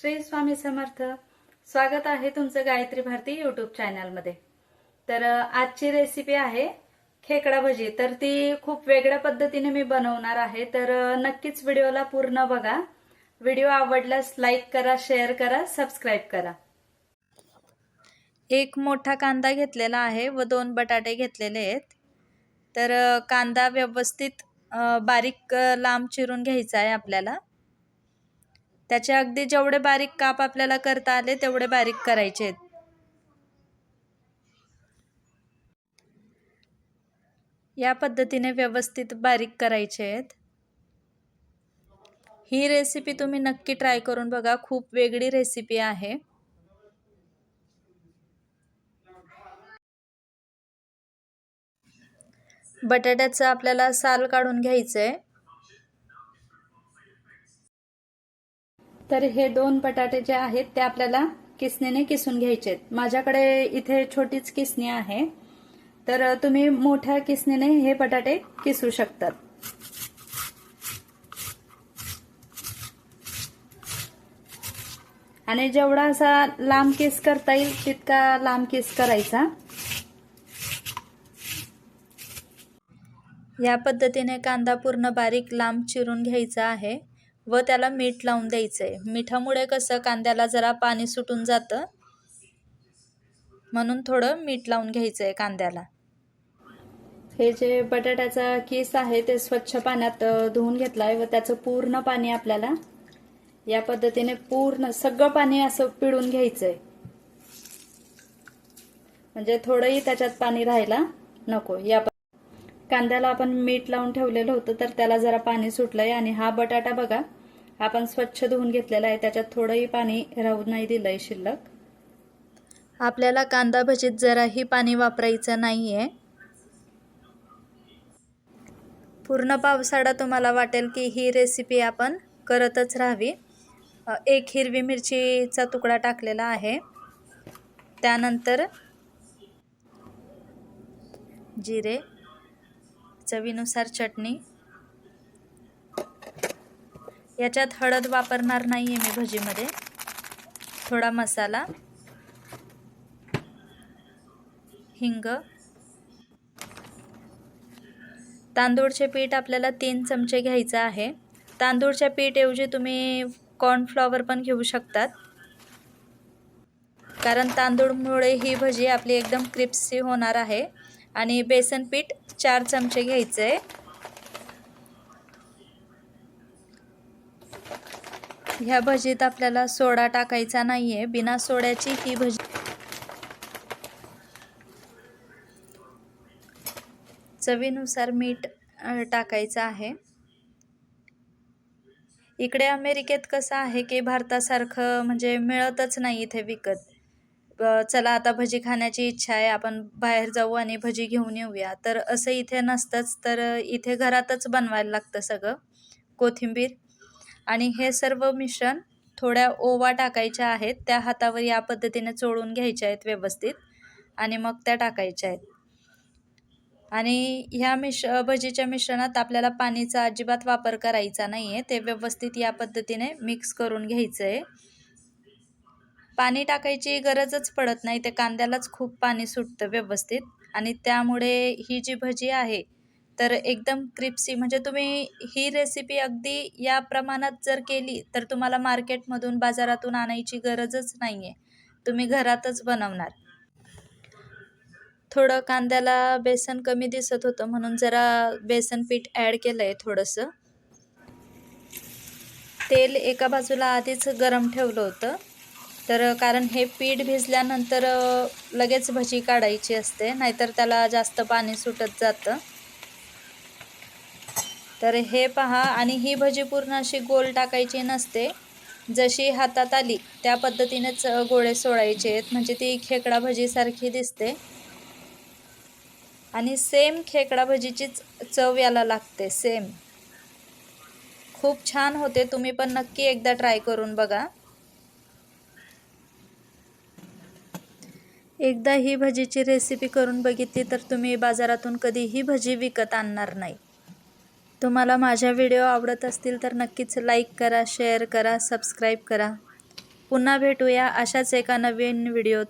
श्री स्वामी समर्थ. स्वागत आहे तुमचं गायत्री भारती युट्यूब चॅनलमध्ये तर आजची रेसिपी आहे खेकडा भजी. तर ती खूप वेगळ्या पद्धतीने मी बनवणार आहे. तर नक्कीच व्हिडिओला पूर्ण बघा. व्हिडिओ आवडल्यास लाईक करा शेअर करा सबस्क्राईब करा. एक मोठा कांदा घेतलेला आहे व दोन बटाटे घेतलेले आहेत. तर कांदा व्यवस्थित बारीक लांब चिरून घ्यायचा आहे आपल्याला. त्याचे अगदी जेवढे बारीक काप आपल्याला करता आले तेवढे बारीक करायचे आहेत. या पद्धतीने व्यवस्थित बारीक करायचे आहेत. ही रेसिपी तुम्ही नक्की ट्राय करून बघा. खूप वेगळी रेसिपी आहे. बटाट्याचं आपल्याला साल काढून घ्यायचं आहे तर हे दोन बटाटे जे आहेत ते आपल्याला किसणीने किसून घ्यायचे आहेत माझ्याकडे इथे छोटीच किसणी आहे. तर तुम्ही मोठ्या किसणीने हे बटाटे किसू शकतात. आणि जेवढा असा लांब किस करता येईल तितका लांब किस करायचा. या पद्धतीने कांदा पूर्ण बारीक लांब चिरून घ्यायचा आहे. व त्याला मीठ लावून द्यायचं आहे मिठामुळे कसं कांद्याला जरा पाणी सुटून जातं म्हणून थोडं मीठ लावून घ्यायचं आहे कांद्याला. हे जे बटाट्याचा किस आहे ते स्वच्छ पाण्यात धुवून घेतलं आहे व त्याचं पूर्ण पाणी आपल्याला या पद्धतीने पूर्ण सगळं पाणी असं पिळून घ्यायचं आहे म्हणजे थोडंही त्याच्यात पाणी राहायला नको. या कांद्याला आपण मीठ लावून ठेवलेलं होतं तर त्याला जरा पाणी सुटलंय आणि हा बटाटा बघा आपण स्वच्छ धुवून घेतलेला आहे. त्याच्यात थोडंही पाणी राहू नाही दिलंय शिल्लक. आपल्याला कांदा भजीत जराही पाणी वापरायचं नाही आहे पूर्ण पावसाळा तुम्हाला वाटेल की ही रेसिपी आपण करतच राहावी. एक हिरवी मिरचीचा तुकडा टाकलेला आहे. त्यानंतर जिरे चवीनुसार चटणी याच्यात हळद वापरणार नाही आहे मी भजीमध्ये. थोडा मसाला. हिंग. तांदूळचे पीठ आपल्याला तीन चमचे घ्यायचं आहे. तांदूळच्या पीठऐवजी तुम्ही कॉर्नफ्लॉवर पण घेऊ शकतात. कारण तांदूळमुळे ही भजी आपली एकदम क्रिप्सी होणार आहे. आणि बेसन पीठ चार चमचे घ्यायचे आहे ह्या भजीत आपल्याला सोडा टाकायचा नाही आहे बिना सोड्याची ही भजी चवीनुसार मीठ टाकायचं आहे. इकडे अमेरिकेत कसं आहे की भारतासारखं म्हणजे मिळतच नाही इथे विकत. चला आता भजी खाण्याची इच्छा आहे. आपण बाहेर जाऊ आणि भजी घेऊन येऊया. तर असं इथे नसतंच. तर इथे घरातच बनवायला लागतं सगळं. कोथिंबीर आणि हे सर्व मिश्रण थोड्या ओवा टाकायच्या आहेत. त्या हातावर या पद्धतीने चोळून घ्यायच्या आहेत व्यवस्थित आणि मग त्या टाकायच्या आहेत. आणि ह्या मिश भजीच्या मिश्रणात आपल्याला पाणीचा अजिबात वापर करायचा नाही आहे ते व्यवस्थित या पद्धतीने मिक्स करून घ्यायचं आहे पाणी टाकायची गरजच पडत नाही. ते कांद्यालाच खूप पाणी सुटतं व्यवस्थित. आणि त्यामुळे ही जी भजी आहे तर एकदम क्रिप्सी. म्हणजे तुम्ही ही रेसिपी अगदी या प्रमाणात जर केली तर तुम्हाला मार्केटमधून बाजारातून आणायची गरजच नाही आहे तुम्ही घरातच बनवणार. थोडं कांद्याला बेसन कमी दिसत होतं म्हणून जरा बेसन पीठ ॲड केलं आहे थोडंसं. तेल एका बाजूला आधीच गरम ठेवलं होतं. तर कारण हे पीठ भिजल्यानंतर लगेच भजी काढायची असते नाहीतर त्याला जास्त पाणी सुटत जातं. तर हे पहा आणि ही भजी पूर्ण अशी गोल टाकायची नसते. जशी हातात आली त्या पद्धतीनेच गोळे सोडायचे आहेत. म्हणजे ती खेकडा भजीसारखी दिसते. आणि सेम खेकडा भजीचीच चव याला लागते सेम खूप छान होते तुम्ही पण नक्की एकदा ट्राय करून बघा. एकदा ही भजीची रेसिपी करून बघितली तर तुम्ही बाजारातून कधीही भजी विकत आणणार नाही. तुम्हाला माझ्या व्हिडिओ आवडत असतील तर नक्कीच लाईक करा शेअर करा सबस्क्राईब करा. पुन्हा भेटूया अशाच एका नवीन व्हिडिओत.